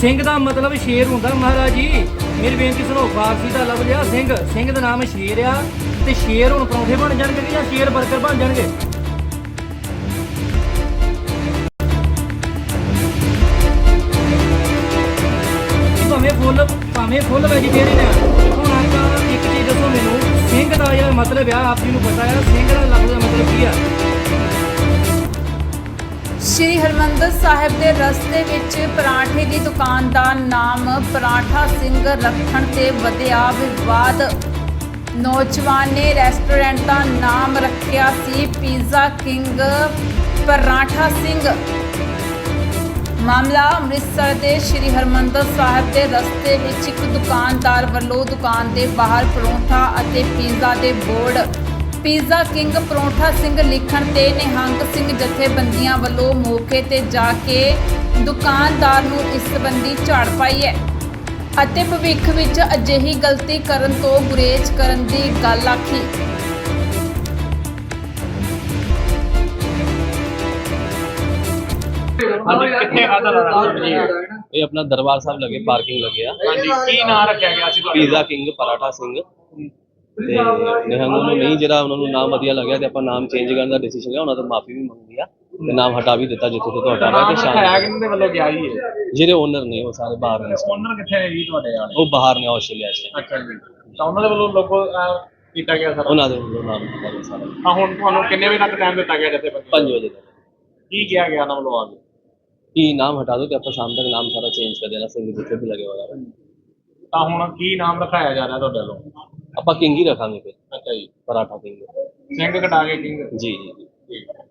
ਸਿੰਘ ਦਾ ਮਤਲਬ ਸ਼ੇਰ ਹੁੰਦਾ ਮਹਾਰਾਜ ਜੀ। ਮੇਰੀ ਬੇਨਤੀ ਸੁਣੋ, ਫਾਰਸੀ ਦਾ ਲਫ਼ਜ਼ ਆ ਸਿੰਘ। ਸਿੰਘ ਦਾ ਨਾਮ ਸ਼ੇਰ ਆ ਤੇ ਸ਼ੇਰ ਹੁਣ ਪਰੌਂਠੇ ਬਣ ਜਾਣਗੇ ਜਾਂ ਸ਼ੇਰ 버ਗਰ ਬਣ ਜਾਣਗੇ? ਭਾਵੇਂ ਫੁੱਲ ਭਾਵੇਂ ਫੁੱਲ ਵੈਜੀਟੇਰੀਅਨ ਆ, ਹੁਣ ਆਪਾਂ ਇੱਕ ਚੀਜ਼ ਦੱਸੋ ਮੈਨੂੰ। ਸਿੰਘ ਦਾ ਜਿਹੜਾ ਮਤਲਬ ਆ, ਆਪ ਜੀ ਨੂੰ ਪਤਾ ਆ, ਸਿੰਘ ਦਾ ਲਫ਼ਜ਼ ਦਾ ਮਤਲਬ ਕੀ ਆ? ਸ਼੍ਰੀ ਹਰਮੰਦਰ ਸਾਹਿਬ ਦੇ ਰਸਤੇ ਵਿੱਚ ਪਰਾਂਠੇ ਦੀ ਦੁਕਾਨ ਦਾ ਨਾਮ ਪਰਾਂਠਾ ਸਿੰਘ ਰੱਖਣ ਤੇ ਵਧਿਆ ਵਿਵਾਦ। ਨੌਜਵਾਨ ਨੇ ਰੈਸਟੋਰੈਂਟ ਦਾ ਨਾਮ ਰੱਖਿਆ ਸੀ ਪੀਜ਼ਾ ਕਿੰਗ ਪਰਾਂਠਾ ਸਿੰਘ। ਮਾਮਲਾ ਅੰਮ੍ਰਿਤਸਰ ਦੇ ਸ਼੍ਰੀ ਹਰਮੰਦਰ ਸਾਹਿਬ ਦੇ ਰਸਤੇ ਵਿੱਚ ਇੱਕ ਦੁਕਾਨਦਾਰ ਵੱਲੋਂ ਦੁਕਾਨ ਦੇ ਬਾਹਰ ਪਰੌਂਠਾ ਅਤੇ ਪੀਜ਼ਾ ਦੇ board Pizza King Paratha Singh ਲਿਖਣ ਤੇ ਨਿਹੰਗ ਸਿੰਘ ਜਥੇਬੰਦੀਆਂ ਵੱਲੋਂ ਮੌਕੇ ਤੇ ਜਾ ਕੇ ਦੁਕਾਨਦਾਰ ਨੂੰ ਇਸ ਸੰਬੰਧੀ ਝਾੜ ਪਾਈ ਹੈ। ਅਤੇ ਭਵਿੱਖ ਵਿੱਚ ਅਜਿਹੀ ਗਲਤੀ ਕਰਨ ਤੋਂ ਗੁਰੇਜ਼ ਕਰਨ ਦੀ ਗੱਲ ਆਖੀ। ਹਾਂਜੀ ਕਿੱਥੇ ਆਦਾ ਰਹਾ ਜੀ ਇਹ ਆਪਣਾ ਦਰਬਾਰ ਸਾਹਿਬ ਲੱਗੇ ਪਾਰਕਿੰਗ ਲੱਗੇ ਆ। ਹਾਂਜੀ ਕੀ ਨਾਂ ਰੱਖਿਆ ਗਿਆ ਸੀ ਤੁਹਾਡੇ? Pizza King Paratha Singh. ਤੇ ਨਿਹੰਗ ਨੂੰ ਨਹੀਂ ਜਿਹੜਾ ਉਹਨਾਂ ਨੂੰ ਨਾਮ ਵਧੀਆ ਲੱਗਿਆ ਤੇ ਆਪਾਂ ਨਾਮ ਚੇਂਜ ਕਰਨ ਦਾ ਡਿਸੀਜਨ ਲਿਆ ਉਹਨਾਂ ਤੋਂ ਮਾਫੀ ਵੀ ਮੰਗੀ ਆ ਤੇ ਨਾਮ ਹਟਾ ਵੀ ਦਿੱਤਾ ਜਿੱਥੇ ਤੋਂ ਤੁਹਾਡਾ ਨਾਮ ਤੇ ਸ਼ਾਮ ਕਿਹਨਾਂ ਦੇ ਵੱਲੋਂ ਗਿਆ ਜੀ ਇਹ? ਜਿਹੜੇ ਓਨਰ ਨੇ ਉਹ ਸਾਰੇ ਬਾਹਰ ਨੇ। ਓਨਰ ਕਿੱਥੇ ਹੈ ਜੀ ਤੁਹਾਡੇ ਵਾਲੇ? ਉਹ ਬਾਹਰ ਨੇ ਆਸਟ੍ਰੇਲੀਆ 'ਚ। ਅੱਛਾ ਜੀ। ਤਾਂ ਉਹਨਾਂ ਦੇ ਵੱਲੋਂ ਲੋਗੋ ਕੀਤਾ ਗਿਆ ਸਾਰਾ? ਉਹਨਾਂ ਦੇ ਵੱਲੋਂ ਨਾਮ ਦਿੱਤਾ ਗਿਆ ਸਾਰਾ। ਤਾਂ ਹੁਣ ਤੁਹਾਨੂੰ ਕਿੰਨੇ ਵਜੇ ਤੱਕ ਟਾਈਮ ਦਿੱਤਾ ਗਿਆ ਜੱਥੇ 5 ਵਜੇ ਤੱਕ। ਕੀ ਕਿਹਾ ਗਿਆ ਵੱਲੋਂ ਆ ਕੇ? ਕੀ ਨਾਮ ਹਟਾ ਦੋ ਤੇ ਆਪਾਂ ਸ਼ਾਮ ਤੱਕ ਨਾਮ ਸਾਰਾ ਚੇਂਜ ਕਰ ਦੇਣਾ ਸਿੰਘ ਜਿੱਥੇ ਵੀ ਲੱਗੇ ਹੋਇਆ। ਤਾਂ ਹੁਣ ਕੀ ਨਾਮ ਰਖਾਇਆ ਜਾ ਰਿਹਾ ਤੁਹਾਡੇ ਵੱਲੋਂ? ਆਪਾਂ ਕਿੰਗ ਹੀ ਰੱਖਾਂਗੇ ਫਿਰ। ਅੱਛਾ ਜੀ। ਪਰਾਠਾ ਕਿੰਗ। ਸਿੰਘ ਕਟਾ ਕੇ ਕਿੰਗ। ਜੀ ਜੀ ਜੀ। ਠੀਕ ਹੈ।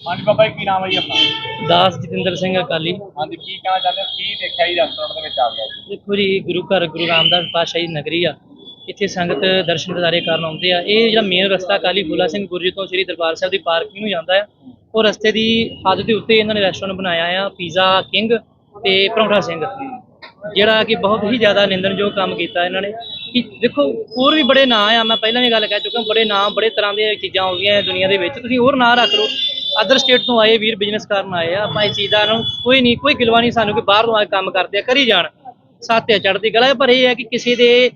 ਹਾਂਜੀ ਬਾਬਾ ਜੀ ਕੀ ਨਾਮ ਹੈ ਜੀ ਆਪਣਾ? ਦਾਸ ਜਤਿੰਦਰ ਸਿੰਘ ਅਕਾਲੀ। ਹਾਂਜੀ ਕੀ ਕਹਿਣਾ ਚਾਹੁੰਦੇ ਹੋ? ਕੀ ਦੇਖਿਆ ਜੀ ਰੈਸਟੋਰੈਂਟ ਦੇ ਵਿੱਚ ਆ ਗਿਆ ਜੀ? ਦੇਖੋ ਜੀ ਗੁਰੂ ਘਰ ਗੁਰੂ ਰਾਮਦਾਸ ਪਾਤਸ਼ਾਹੀ ਨਗਰੀ ਆ। ਇੱਥੇ ਸੰਗਤ ਦਰਸ਼ਨ ਦਿਦਾਰੇ ਕਰਨ ਆਉਂਦੇ ਆ। ਇਹ ਜਿਹੜਾ ਮੇਨ ਰਸਤਾ ਕਾਲੀ ਫੂਲਾ ਸਿੰਘ ਗੁਰਜੀ ਤੋਂ ਸ੍ਰੀ ਦਰਬਾਰ ਸਾਹਿਬ ਦੀ ਪਾਰਕਿੰਗ ਨੂੰ ਜਾਂਦਾ ਆ। ਉਹ ਰਸਤੇ ਦੀ ਹੱਦ ਦੇ ਉੱਤੇ ਇਹਨਾਂ ਨੇ ਰੈਸਟੋਰੈਂਟ ਬਣਾਇਆ ਆ ਪੀਜ਼ਾ ਕਿੰਗ ਤੇ ਪਰੌਂਠਾ ਸਿੰਘ। ਜਿਹੜਾ ਕਿ ਬਹੁਤ ਹੀ ਜ਼ਿਆਦਾ ਨਿੰਦਣਯੋਗ ਕੰਮ ਕੀਤਾ ਇਹਨਾਂ ਨੇ। ਕਿ ਦੇਖੋ, ਹੋਰ ਵੀ ਬੜੇ ਨਾਂ ਆ, ਮੈਂ ਪਹਿਲਾਂ ਵੀ ਗੱਲ ਕਹਿ ਚੁੱਕਾ, ਬੜੇ ਨਾਂ, ਬੜੇ ਤਰ੍ਹਾਂ ਦੀਆਂ ਚੀਜ਼ਾਂ ਆਉਂਦੀਆਂ ਦੁਨੀਆ ਦੇ ਵਿੱਚ। ਤੁਸੀਂ ਹੋਰ ਨਾਂ ਰੱਖ ਲਓ। ਅਦਰ ਸਟੇਟ ਤੋਂ ਆਏ, ਵੀਰ ਬਿਜ਼ਨਸ ਕਰਨ ਆਏ ਆ, ਆਪਾਂ ਇਸ ਚੀਜ਼ ਦਾ ਨੂੰ ਕੋਈ ਨਹੀਂ, ਕੋਈ ਗਿਲਵਾ ਨਹੀਂ ਸਾਨੂੰ ਕਿ ਬਾਹਰ ਤੋਂ ਆ ਕੰਮ ਕਰਦੇ ਆ, ਕਰੀ ਜਾਣ। ਸਾਤੇ ਚੜਦੀ ਕਲਾ ਪਰ ਇਹ ਹੈ ਕਿ ਕਿਸੇ ਦੇ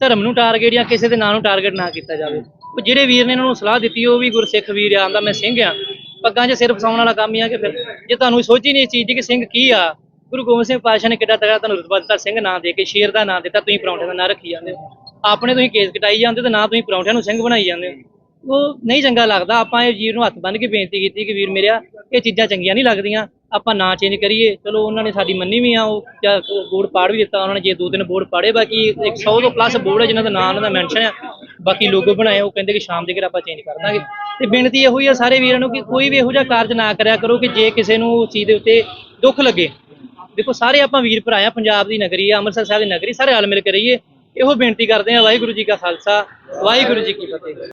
ਧਰਮ ਨੂੰ ਟਾਰਗੇਟ ਜਾਂ ਕਿਸੇ ਦੇ ਨਾਂ ਨੂੰ ਟਾਰਗੇਟ ਨਾ ਕੀਤਾ ਜਾਵੇ। ਉਹ ਜਿਹੜੇ ਵੀਰ ਨੇ ਇਹਨਾਂ ਨੂੰ ਸਲਾਹ ਦਿੱਤੀ, ਉਹ ਵੀ ਗੁਰਸਿੱਖ ਵੀਰ ਆ, ਆਂਦਾ ਮੈਂ ਸਿੰਘ ਆ। ਪੱਗਾਂ 'ਚ ਸਿਰ ਫਸਾਉਣ ਵਾਲਾ ਕੰਮ ਹੀ ਆ ਕਿ ਫਿਰ ਜੇ ਤੁਹਾਨੂੰ ਸੋਚੀ ਹੀ ਨਹੀਂ ਇਸ ਚੀਜ਼ ਦੀ ਕਿ ਸਿੰਘ ਕੀ ਆ ਗੁਰੂ ਗੋਬਿੰਦ ਸਿੰਘ ਪਾਤਸ਼ਾਹ ਨੇ ਕਿੱਡਾ ਤਗੜਾ ਤੁਹਾਨੂੰ ਰੁਤਬਾ ਦਿੱਤਾ, ਸਿੰਘ ਨਾਂ ਦੇ ਕੇ, ਸ਼ੇਰ ਦਾ ਨਾਂ ਦਿੱਤਾ, ਤੁਸੀਂ ਪਰੌਂਠੇ ਦਾ ਨਾਂ ਰੱਖੀ ਜਾਂਦੇ ਹੋ। ਆਪਣੇ ਤੁਸੀਂ ਕੇਸ ਕਟਾਈ ਜਾਂਦੇ ਤੇ ਨਾ ਤੁਸੀਂ ਪਰੌਂਠਿਆਂ ਨੂੰ ਸਿੰਘ ਬਣਾਈ ਜਾਂਦੇ ਹੋ। ਉਹ ਨਹੀਂ ਚੰਗਾ ਲੱਗਦਾ, ਆਪਾਂ ਇਹ ਵੀਰ ਨੂੰ ਹੱਥ ਬੰਨ੍ਹ ਕੇ ਬੇਨਤੀ ਕੀਤੀ ਕਿ ਵੀਰ ਮੇਰਿਆ, ਇਹ ਚੀਜ਼ਾਂ ਚੰਗੀਆਂ ਨਹੀਂ ਲੱਗਦੀਆਂ, ਆਪਾਂ ਨਾਂ ਚੇਂਜ ਕਰੀਏ। ਚਲੋ ਉਹਨਾਂ ਨੇ ਸਾਡੀ ਮੰਨੀ ਵੀ ਆ, ਉਹ ਬੋਰਡ ਪਾੜ ਵੀ ਦਿੱਤਾ, ਉਹਨਾਂ ਨੇ ਜੇ ਦੋ ਤਿੰਨ ਬੋਰਡ ਪਾੜੇ, ਬਾਕੀ 100 ਤੋਂ ਪਲੱਸ ਬੋਰਡ ਹੈ ਜਿਨ੍ਹਾਂ ਦਾ ਨਾਂ ਉਹਨਾਂ ਦਾ ਮੈਂਸ਼ਨ ਆ। ਬਾਕੀ ਲੋਗੋ ਬਣਾਏ, ਉਹ ਕਹਿੰਦੇ ਕਿ ਸ਼ਾਮ ਦੇ ਘਰ ਆਪਾਂ ਚੇਂਜ ਕਰ ਦਾਂਗੇ। ਤੇ ਬੇਨਤੀ ਇਹੋ ਹੀ ਆ ਸਾਰੇ ਵੀਰਾਂ ਨੂੰ ਕਿ ਕੋਈ ਵੀ ਇਹੋ ਜਿਹਾ ਕਾਰਜ ਨਾ ਕਰਿਆ ਕਰੋ ਕਿ ਜੇ ਕਿਸੇ ਨੂੰ ਉਸ ਚੀਜ਼ ਦੇ ਉੱਤੇ ਦੁੱਖ ਲੱਗੇ ਦੇਖੋ, ਸਾਰੇ ਆਪਾਂ ਵੀਰ ਭਰਾ ਆ, ਪੰਜਾਬ ਦੀ ਨਗਰੀ ਆ, ਅੰਮ੍ਰਿਤਸਰ ਸਾਹਿਬ ਦੀ ਨਗਰੀ, ਸਾਰੇ ਰਲ ਮਿਲ ਕੇ ਰਹੀਏ। ਇਹੋ ਬੇਨਤੀ ਕਰਦੇ ਆ, ਵਾਹਿਗੁਰੂ ਜੀ ਕਾ ਖਾਲਸਾ, ਵਾਹਿਗੁਰੂ ਜੀ ਕੀ ਫਤਿਹ।